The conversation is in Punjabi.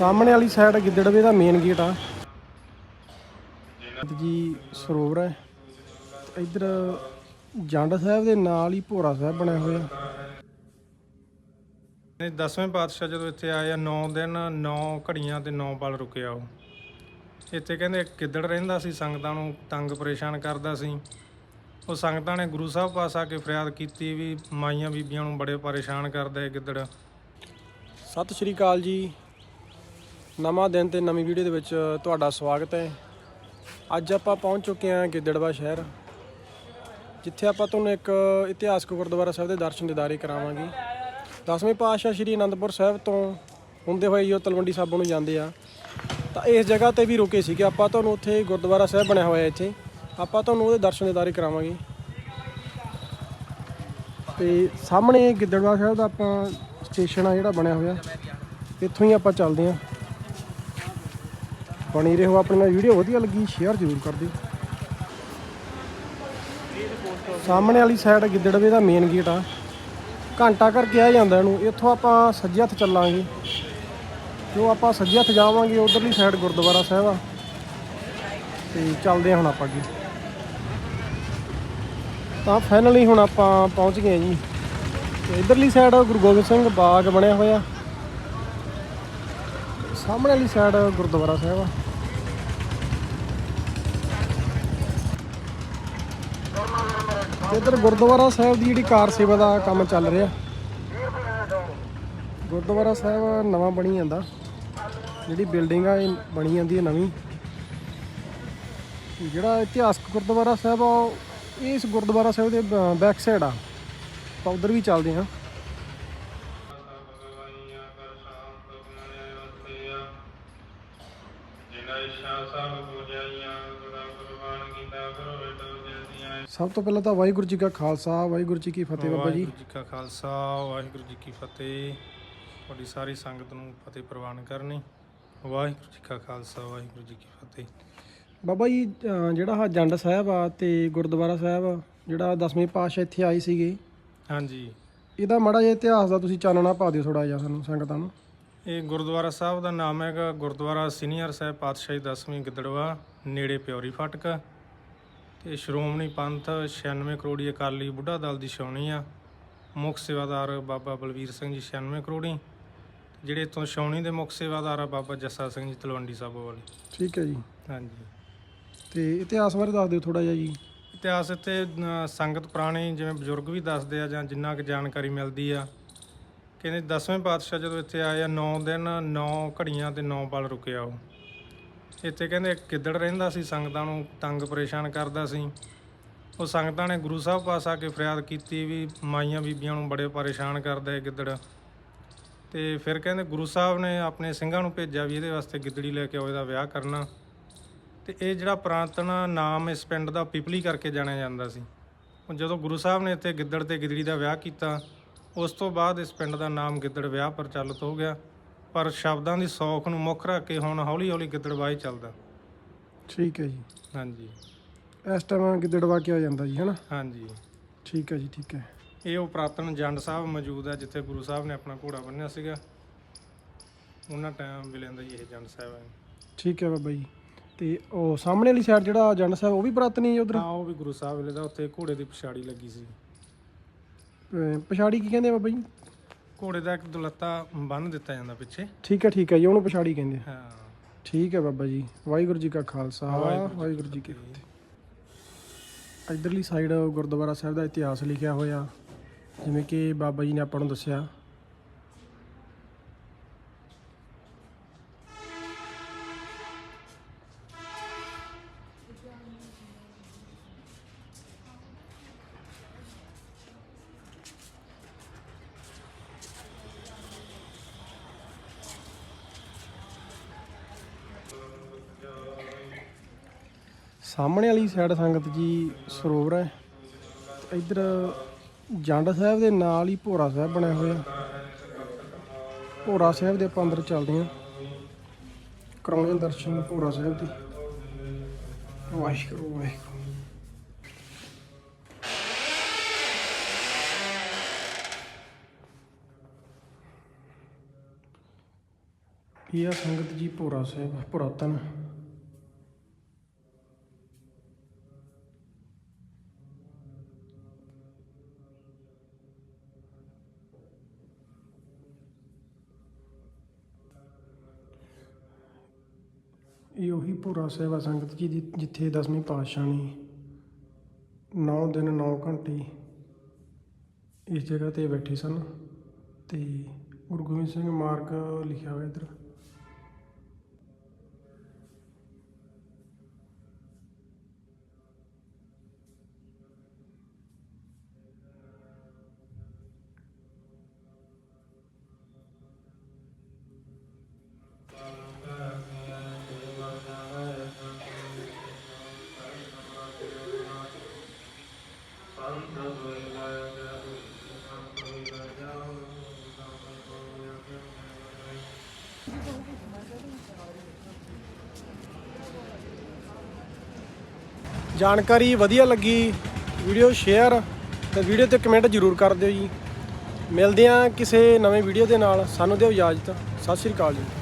ਸਾਹਮਣੇ ਵਾਲੀ ਸਾਈਡ ਗਿੱਦੜਵੇ ਦਾ ਮੇਨ ਗੇਟ ਆ। ਜੀ ਸਰੋਵਰ ਹੈ ਇੱਧਰ ਜੰਡ ਸਾਹਿਬ ਦੇ ਨਾਲ ਹੀ ਭੋਰਾ ਸਾਹਿਬ ਬਣਿਆ ਹੋਇਆ। ਨੇ 10ਵੇਂ ਪਾਤਸ਼ਾਹ ਜਦੋਂ ਇੱਥੇ ਆਏ ਆ 9 ਦਿਨ 9 ਘੜੀਆਂ ਤੇ 9 ਪਲ ਰੁਕਿਆ ਉਹ। ਇੱਥੇ ਕਹਿੰਦੇ ਇੱਕ ਗਿੱਦੜ ਰਹਿੰਦਾ ਸੀ ਸੰਗਤਾਂ ਨੂੰ ਤੰਗ ਪਰੇਸ਼ਾਨ ਕਰਦਾ ਸੀ। ਉਹ ਸੰਗਤਾਂ ਨੇ ਗੁਰੂ ਸਾਹਿਬ ਪਾਸ ਆ ਕੇ ਫਰਿਆਦ ਕੀਤੀ ਵੀ ਮਾਈਆਂ ਬੀਬੀਆਂ ਨੂੰ ਬੜੇ ਪਰੇਸ਼ਾਨ ਕਰਦਾ ਇਹ ਗਿੱਦੜ। ਸਤਿ ਸ਼੍ਰੀ ਅਕਾਲ ਜੀ। ਨਵਾਂ ਦਿਨ ਤੇ ਨਵੀਂ ਵੀਡੀਓ ਦੇ ਵਿੱਚ ਤੁਹਾਡਾ ਸਵਾਗਤ ਹੈ। ਅੱਜ ਆਪਾਂ ਪਹੁੰਚ ਚੁੱਕੇ ਹਾਂ ਗਿੱਦੜਵਾ ਸ਼ਹਿਰ, ਜਿੱਥੇ ਆਪਾਂ ਤੁਹਾਨੂੰ ਇੱਕ ਇਤਿਹਾਸਕ ਗੁਰਦੁਆਰਾ ਸਾਹਿਬ ਦੇ ਦਰਸ਼ਨ ਦਿਦਾਰੇ ਕਰਾਵਾਂਗੇ। ਦਸਵੇਂ ਪਾਤਸ਼ਾਹ ਸ੍ਰੀ ਅਨੰਦਪੁਰ ਸਾਹਿਬ ਤੋਂ ਹੁੰਦੇ ਹੋਏ ਜੋ ਤਲਵੰਡੀ ਸਾਬੋ ਨੂੰ ਜਾਂਦੇ ਆ। ਤਾਂ ਇਸ ਜਗ੍ਹਾ ਤੇ ਵੀ ਰੁਕੇ ਸੀਗੇ ਆਪਾਂ, ਤੁਹਾਨੂੰ ਉੱਥੇ ਗੁਰਦੁਆਰਾ ਸਾਹਿਬ ਬਣਿਆ ਹੋਇਆ ਇੱਥੇ। ਆਪਾਂ ਤੁਹਾਨੂੰ ਉਹਦੇ ਦਰਸ਼ਨ ਦਿਦਾਰੇ ਕਰਾਵਾਂਗੇ। ਤੇ ਸਾਹਮਣੇ ਗਿੱਦੜਵਾ ਸਾਹਿਬ ਦਾ ਆਪਾਂ ਸਟੇਸ਼ਨ ਆ ਜਿਹੜਾ ਬਣਿਆ ਹੋਇਆ, ਇੱਥੋਂ ਹੀ ਆਪਾਂ ਚੱਲਦੇ ਆਂ ਬਣੀ ਰਹੋ, ਆਪਣੇ ਨਾਲ ਵੀਡੀਓ ਵਧੀਆ ਲੱਗੀ ਸ਼ੇਅਰ ਜ਼ਰੂਰ ਕਰ ਦਿਓ। ਸਾਹਮਣੇ ਵਾਲੀ ਸਾਈਡ ਗਿੱਦੜਵੇ ਦਾ ਮੇਨ ਗੇਟ ਆ। ਘੰਟਾ ਘਰ ਕਿਹਾ ਜਾਂਦਾ ਇਹਨੂੰ, ਇੱਥੋਂ ਆਪਾਂ ਸੱਜੇ ਹੱਥ ਚੱਲਾਂਗੇ। ਜੋ ਆਪਾਂ ਸੱਜੇ ਹੱਥ ਜਾਵਾਂਗੇ, ਉਧਰਲੀ ਸਾਈਡ ਗੁਰਦੁਆਰਾ ਸਾਹਿਬ ਆ। ਤੇ ਚੱਲਦੇ ਹਾਂ ਹੁਣ ਆਪਾਂ ਅੱਗੇ। ਤਾਂ ਫਾਈਨਲੀ ਹੁਣ ਆਪਾਂ ਪਹੁੰਚ ਗਏ ਜੀ। ਤੇ ਇਧਰਲੀ ਸਾਈਡ ਗੁਰੂ ਗੋਬਿੰਦ ਸਿੰਘ ਬਾਗ ਬਣਿਆ ਹੋਇਆ। ਸਾਹਮਣੇ ਵਾਲੀ ਸਾਈਡ ਗੁਰਦੁਆਰਾ ਸਾਹਿਬ ਆ। ਇੱਧਰ ਗੁਰਦੁਆਰਾ ਸਾਹਿਬ ਦੀ ਜਿਹੜੀ ਕਾਰ ਸੇਵਾ ਦਾ ਕੰਮ ਚੱਲ ਰਿਹਾ। ਗੁਰਦੁਆਰਾ ਸਾਹਿਬ ਨਵਾਂ ਬਣੀ ਜਾਂਦਾ। ਜਿਹੜੀ ਬਿਲਡਿੰਗ ਆ, ਇਹ ਬਣੀ ਜਾਂਦੀ ਹੈ ਨਵੀਂ। ਜਿਹੜਾ ਇਤਿਹਾਸਕ ਗੁਰਦੁਆਰਾ ਸਾਹਿਬ ਆ, ਉਹ ਇਸ ਗੁਰਦੁਆਰਾ ਸਾਹਿਬ ਦੇ ਬੈਕ ਸਾਈਡ ਆ। ਆਪਾਂ ਉਧਰ ਵੀ ਚੱਲਦੇ ਹਾਂ। ਸਭ ਪੂਜਾਈਆਂ ਗੁਰਾਂ ਕੁਰਬਾਨ ਕੀਤਾ ਕਰੋ ਬੇਟੋ ਜਲਦੀਆਂ ਸਭ ਤੋਂ ਪਹਿਲਾਂ ਤਾਂ ਵਾਹਿਗੁਰੂ ਜੀ ਕਾ ਖਾਲਸਾ ਵਾਹਿਗੁਰੂ ਜੀ ਕੀ ਫਤਿਹ ਬਾਬਾ ਜੀ। ਵਾਹਿਗੁਰੂ ਜੀ ਕਾ ਖਾਲਸਾ ਵਾਹਿਗੁਰੂ ਜੀ ਕੀ ਫਤਿਹ। ਤੁਹਾਡੀ ਸਾਰੀ ਸੰਗਤ ਨੂੰ ਫਤਿਹ ਪ੍ਰਵਾਨ ਕਰਨੀ। ਵਾਹਿਗੁਰੂ ਜੀ ਕਾ ਖਾਲਸਾ ਵਾਹਿਗੁਰੂ ਜੀ ਕੀ ਫਤਿਹ। ਬਾਬਾ ਜੀ ਜਿਹੜਾ ਆਹ ਜੰਡ ਸਾਹਿਬ ਆ ਤੇ ਗੁਰਦੁਆਰਾ ਸਾਹਿਬ ਜਿਹੜਾ ਦਸਵੇਂ ਪਾਤਸ਼ਾਹ ਇੱਥੇ ਆਏ ਸੀਗੇ। ਹਾਂਜੀ। ਇਹਦਾ ਮਾੜਾ ਜਿਹਾ ਇਤਿਹਾਸ ਦਾ ਤੁਸੀਂ ਚਾਨਣਾ ਪਾ ਦਿਓ ਥੋੜਾ ਜਿਹਾ ਸਾਨੂੰ ਸੰਗਤਾਂ ਨੂੰ। ਇਹ ਗੁਰਦੁਆਰਾ ਸਾਹਿਬ ਦਾ ਨਾਮ ਹੈਗਾ ਗੁਰਦੁਆਰਾ ਸੀਨੀਅਰ ਸਾਹਿਬ ਪਾਤਸ਼ਾਹੀ ਦਸਵੀਂ ਗਿੱਦੜਵਾ ਨੇੜੇ ਪਿਉਰੀ ਫਟਕ। ਤੇ ਸ਼੍ਰੋਮਣੀ ਪੰਥ 96 ਕਰੋੜੀ ਅਕਾਲੀ ਬੁੱਢਾ ਦਲ ਦੀ ਛਾਉਣੀ ਆ। ਮੁੱਖ ਸੇਵਾਦਾਰ ਬਾਬਾ ਬਲਵੀਰ ਸਿੰਘ ਜੀ 96 ਕਰੋੜੀ। ਜਿਹੜੇ ਇੱਥੋਂ ਛਾਉਣੀ ਦੇ ਮੁੱਖ ਸੇਵਾਦਾਰ ਆ ਬਾਬਾ ਜੱਸਾ ਸਿੰਘ ਜੀ ਤਲਵੰਡੀ ਸਾਬੋ ਵਾਲੇ। ਠੀਕ ਹੈ ਜੀ। ਹਾਂਜੀ। ਤੇ ਇਤਿਹਾਸ ਬਾਰੇ ਦੱਸ ਦਿਓ ਥੋੜਾ ਜਿਹਾ ਜੀ। ਇਤਿਹਾਸ ਇੱਥੇ ਸੰਗਤ ਪੁਰਾਣੀ ਜਿਵੇਂ ਬਜ਼ੁਰਗ ਵੀ ਦੱਸਦੇ ਆ ਜਾਂ ਜਿੰਨਾ ਕੁ ਜਾਣਕਾਰੀ ਮਿਲਦੀ ਆ ਕਹਿੰਦੇ 10ਵੇਂ ਪਾਤਸ਼ਾਹ ਜਦੋਂ ਇੱਥੇ ਆਏ ਆ 9 ਦਿਨ 9 ਘੜੀਆਂ ਤੇ 9 ਪਲ ਰੁਕਿਆ ਉਹ। ਇੱਥੇ ਕਹਿੰਦੇ ਇੱਕ ਗਿੱਦੜ ਰਹਿੰਦਾ ਸੀ, ਸੰਗਤਾਂ ਨੂੰ ਤੰਗ ਪਰੇਸ਼ਾਨ ਕਰਦਾ ਸੀ। ਉਹ ਸੰਗਤਾਂ ਨੇ ਗੁਰੂ ਸਾਹਿਬ ਪਾਸ ਆ ਕੇ ਫਰਿਆਦ ਕੀਤੀ ਵੀ ਮਾਈਆਂ ਬੀਬੀਆਂ ਨੂੰ ਬੜੇ ਪਰੇਸ਼ਾਨ ਕਰਦਾ ਇਹ ਗਿੱਦੜ। ਤੇ ਫਿਰ ਕਹਿੰਦੇ ਗੁਰੂ ਸਾਹਿਬ ਨੇ ਆਪਣੇ ਸਿੰਘਾਂ ਨੂੰ ਭੇਜਿਆ ਵੀ ਇਹਦੇ ਵਾਸਤੇ ਗਿੱਦੜੀ ਲੈ ਕੇ ਆਓ, ਇਹਦਾ ਵਿਆਹ ਕਰਨਾ। ਤੇ ਇਹ ਜਿਹੜਾ ਪੁਰਾਤਨ ਨਾਮ ਇਸ ਪਿੰਡ ਦਾ ਪਿਪਲੀ ਕਰਕੇ ਜਾਣਿਆ ਜਾਂਦਾ ਸੀ। ਜਦੋਂ ਗੁਰੂ ਸਾਹਿਬ ਨੇ ਇੱਥੇ ਗਿੱਦੜ ਤੇ ਗਿੱਦੜੀ ਦਾ ਵਿਆਹ ਕੀਤਾ ਉਸ ਤੋਂ ਬਾਅਦ ਇਸ ਪਿੰਡ ਦਾ ਨਾਮ ਗਿੱਦੜ ਵਿਆਹ ਪ੍ਰਚਲਿਤ ਹੋ ਗਿਆ ਪਰ ਸ਼ਬਦਾਂ ਦੀ ਸੌਖ ਨੂੰ ਮੁੱਖ ਰੱਖ ਕੇ ਹੁਣ ਹੌਲੀ ਹੌਲੀ ਗਿੱਦੜਵਾ ਹੀ ਚੱਲਦਾ। ਠੀਕ ਹੈ ਜੀ। ਹਾਂਜੀ। ਇਸ ਟਾਈਮ ਗਿੱਦੜਵਾ ਕਿਹਾ ਜਾਂਦਾ ਜੀ ਹਨਾ? ਹਾਂਜੀ। ਠੀਕ ਹੈ ਜੀ ਠੀਕ ਹੈ। ਇਹ ਉਹ ਪੁਰਾਤਨ ਜੰਡ ਸਾਹਿਬ ਮੌਜੂਦ ਹੈ ਜਿੱਥੇ ਗੁਰੂ ਸਾਹਿਬ ਨੇ ਆਪਣਾ ਘੋੜਾ ਬੰਨਿਆ ਸੀਗਾ। ਉਹਨਾਂ ਟਾਈਮ ਵੇਲੇ ਦਾ ਜੀ ਇਹ ਜੰਡ ਸਾਹਿਬ ਹੈ ਠੀਕ ਹੈ ਬਾਬਾ ਜੀ। ਤੇ ਉਹ ਸਾਹਮਣੇ ਵਾਲੀ ਸਾਈਡ ਜਿਹੜਾ ਜੰਡ ਸਾਹਿਬ ਉਹ ਵੀ ਪੁਰਾਤਨੀ ਹੈ ਉਧਰ? ਹਾਂ ਉਹ ਵੀ ਗੁਰੂ ਸਾਹਿਬ ਵੇਲੇ ਦਾ ਉੱਥੇ ਘੋੜੇ ਦੀ ਪਛਾੜੀ ਲੱਗੀ ਸੀ। ਪਛਾੜੀ ਕੀ ਕਹਿੰਦੇ ਆ ਬਾਬਾ ਜੀ? ਘੋੜੇ ਦਾ ਇੱਕ ਦੁਲੱਤਾ ਬੰਨ ਦਿੱਤਾ ਜਾਂਦਾ ਪਿੱਛੇ। ਠੀਕ ਹੈ ਠੀਕ ਹੈ ਜੀ ਉਹਨੂੰ ਪਛਾੜੀ ਕਹਿੰਦੇ ਆ। ਹਾਂ। ਠੀਕ ਹੈ ਬਾਬਾ ਜੀ ਵਾਹਿਗੁਰੂ ਜੀ ਕਾ ਖਾਲਸਾ ਵਾਹਿਗੁਰੂ ਜੀ ਕੀ ਵਾਹਿਗੁਰੂ ਜੀ ਕੀ ਫਤਿਹ। ਇਧਰਲੀ ਸਾਈਡ ਗੁਰਦੁਆਰਾ ਸਾਹਿਬ ਦਾ ਇਤਿਹਾਸ ਲਿਖਿਆ ਹੋਇਆ ਜਿਵੇਂ ਕਿ ਬਾਬਾ ਜੀ ਨੇ ਆਪਾਂ ਨੂੰ ਦੱਸਿਆ। ਸਾਹਮਣੇ ਵਾਲੀ ਸਾਈਡ ਸੰਗਤ ਜੀ ਸਰੋਵਰ ਹੈ। ਇੱਧਰ ਜੰਡ ਸਾਹਿਬ ਦੇ ਨਾਲ ਹੀ ਭੋਰਾ ਸਾਹਿਬ ਬਣਿਆ ਹੋਇਆ। ਭੋਰਾ ਸਾਹਿਬ ਦੇ ਆਪਾਂ ਅੰਦਰ ਚੱਲਦੇ ਹਾਂ। ਕਰਾਉਣੇ ਦਰਸ਼ਨ ਭੋਰਾ ਸਾਹਿਬ ਦੇ। ਵਾਹਿਗੁਰੂ ਵਾਹਿਗੁਰੂ। ਇਹ ਆ ਸੰਗਤ ਜੀ ਭੋਰਾ ਸਾਹਿਬ, ਪੁਰਾਤਨ। ਇਹ ਉਹੀ ਭੋਰਾ ਸੇਵਾ ਸੰਗਤ ਜੀ ਜਿ- ਜਿੱਥੇ ਦਸਵੀਂ ਪਾਤਸ਼ਾਹ ਨੇ 9 ਦਿਨ 9 ਘੰਟੇ ਇਸ ਜਗ੍ਹਾ ਤੇ ਬੈਠੇ ਸਨ ਤੇ ਗੁਰੂ ਗੋਬਿੰਦ ਸਿੰਘ ਮਾਰਗ ਲਿਖਿਆ ਹੋਇਆ ਇੱਧਰ। ਜਾਣਕਾਰੀ ਵਧੀਆ ਲੱਗੀ, ਵੀਡੀਓ ਸ਼ੇਅਰ ਤੇ ਵੀਡੀਓ ਤੇ ਕਮੈਂਟ ਜ਼ਰੂਰ ਕਰ ਦਿਓ ਜੀ। ਮਿਲਦੇ ਹਾਂ ਕਿਸੇ ਨਵੇਂ ਵੀਡੀਓ ਦੇ ਨਾਲ। ਸਾਨੂੰ ਦਿਓ ਇਜਾਜ਼ਤ। ਸਤਿ ਸ਼੍ਰੀ ਅਕਾਲ ਜੀ।